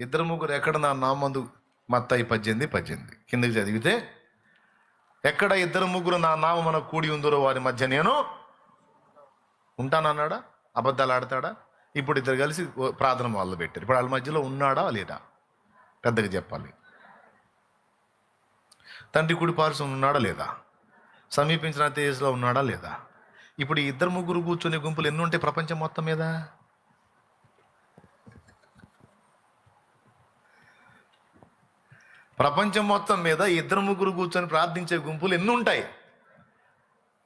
ఇద్దరు ముగ్గురు ఎక్కడ నా నామందు మత్తాయి పద్దెనిమిది పద్దెనిమిది. కిందకి చదివితే ఎక్కడ ఇద్దరు ముగ్గురు నా నామమున కూడి ఉందరో వారి మధ్య నేను ఉంటానన్నాడా? అబద్ధాలు ఆడతాడా? ఇప్పుడు ఇద్దరు కలిసి ప్రార్థన మొదలు పెట్టారు. ఇప్పుడు వాళ్ళ మధ్యలో ఉన్నాడా లేదా? పెద్దగా చెప్పాలి. తండ్రి కుడి పార్శ్వం ఉన్నాడా లేదా? సమీపించిన తేజలో ఉన్నాడా లేదా? ఇప్పుడు ఈ ఇద్దరు ముగ్గురు కూర్చునే గుంపులు ఎన్ని ఉంటాయి ప్రపంచం మొత్తం మీద? ప్రపంచం మొత్తం మీద ఇద్దరు ముగ్గురు కూర్చొని ప్రార్థించే గుంపులు ఎన్ని ఉంటాయి?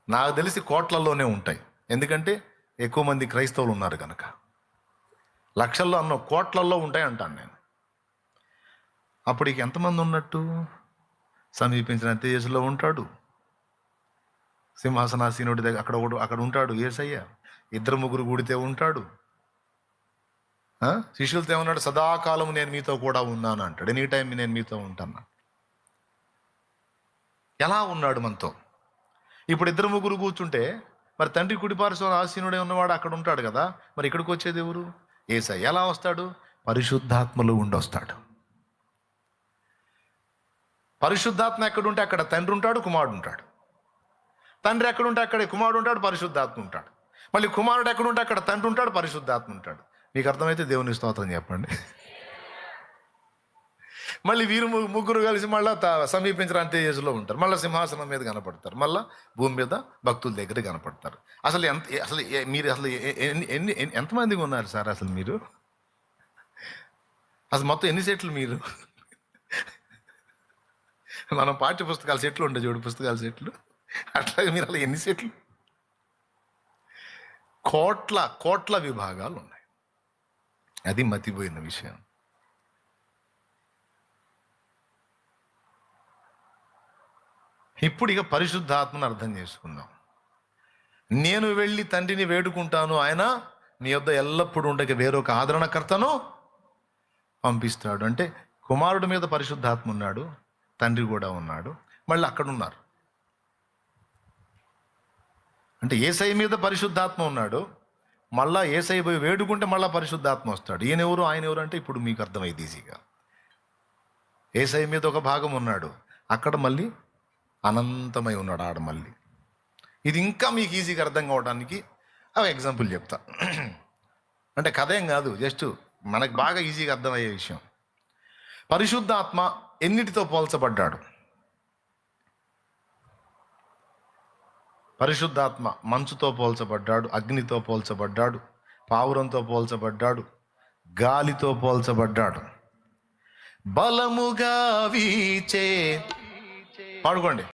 నాకు తెలిసి కోట్లలోనే ఉంటాయి. ఎందుకంటే ఎక్కువ మంది క్రైస్తవులు ఉన్నారు కనుక లక్షల్లో అన్న కోట్లల్లో ఉంటాయి అంటాను నేను. అప్పుడు ఇక ఎంతమంది ఉన్నట్టు? సమీపించిన తేజస్సులో ఉంటాడు. సింహాసనాసీనుడి దగ్గర అక్కడ ఒకడు అక్కడ ఉంటాడు ఏసయ్య. ఇద్దరు ముగ్గురు కూడితే ఉంటాడు. శిష్యులతో ఏమన్నాడు? సదాకాలం నేను మీతో కూడా ఉన్నాను అంటాడు. ఎనీ టైం నేను మీతో ఉంటాను ఎలా ఉన్నాడు మనతో? ఇప్పుడు ఇద్దరు ముగ్గురు కూర్చుంటే మరి తండ్రి కుడిపార్శ్వ ఆసీనుడే ఉన్నవాడు అక్కడ ఉంటాడు కదా మరి ఇక్కడికి వచ్చేది ఎవరు? ఏసై. ఎలా వస్తాడు? పరిశుద్ధాత్మలు ఉండి వస్తాడు. పరిశుద్ధాత్మ ఎక్కడుంటే అక్కడ తండ్రి ఉంటాడు కుమారుడు ఉంటాడు. తండ్రి ఎక్కడుంటే అక్కడ కుమారుడు ఉంటాడు పరిశుద్ధాత్మ ఉంటాడు. మళ్ళీ కుమారుడు ఎక్కడుంటే అక్కడ తండ్రి ఉంటాడు పరిశుద్ధాత్మ ఉంటాడు. మీకు అర్థమైతే దేవుని స్తోత్రం చెప్పండి. మళ్ళీ వీరు ముగ్గురు కలిసి మళ్ళీ సమీపించిన తేజస్సులో ఉంటారు. మళ్ళీ సింహాసనం మీద కనపడతారు. మళ్ళీ భూమి మీద భక్తుల దగ్గర కనపడతారు. అసలు ఎంత అసలు ఏ- మీరు అసలు ఎన్ని ఎన్ని ఎన్ని- ఎంతమందిగా ఉన్నారు సార్ అసలు మీరు? అసలు మొత్తం ఎన్ని సెట్లు మీరు? మనం పాఠ్య పుస్తకాల సెట్లు ఉంటాయి చూడు పుస్తకాల సెట్లు. అట్లాగే మీరు అలా ఎన్ని సెట్లు? కోట్ల కోట్ల విభాగాలు ఉన్నాయి. అది మతిపోయిన విషయం. ఇప్పుడు ఇక పరిశుద్ధాత్మను అర్థం చేసుకుందాం. నేను వెళ్ళి తండ్రిని వేడుకుంటాను ఆయన మీ వద్ద ఎల్లప్పుడూ ఉండక వేరొక ఆదరణకర్తను పంపిస్తాడు. అంటే కుమారుడి మీద పరిశుద్ధాత్మ ఉన్నాడు తండ్రి కూడా ఉన్నాడు మళ్ళీ అక్కడున్నారు అంటే ఏసై మీద పరిశుద్ధాత్మ ఉన్నాడు మళ్ళా ఏసై పోయి వేడుకుంటే మళ్ళీ పరిశుద్ధాత్మ వస్తాడు. ఈయన ఎవరు ఆయన ఎవరు అంటే ఇప్పుడు మీకు అర్థమైంది ఈజీగా. ఏసై మీద ఒక భాగం ఉన్నాడు. అక్కడ మళ్ళీ అనంతమై ఉన్నాడు ఆడ మళ్ళీ. ఇది ఇంకా మీకు ఈజీగా అర్థం కావడానికి ఒక ఎగ్జాంపుల్ చెప్తా. అంటే కథ ఏం కాదు జస్ట్ మనకు బాగా ఈజీగా అర్థమయ్యే విషయం. పరిశుద్ధాత్మ ఎన్నిటితో పోల్చబడ్డాడు? పరిశుద్ధాత్మ మంచుతో పోల్చబడ్డాడు అగ్నితో పోల్చబడ్డాడు పావురంతో పోల్చబడ్డాడు గాలితో పోల్చబడ్డాడు. బలముగా వీచే పాడుకోండి.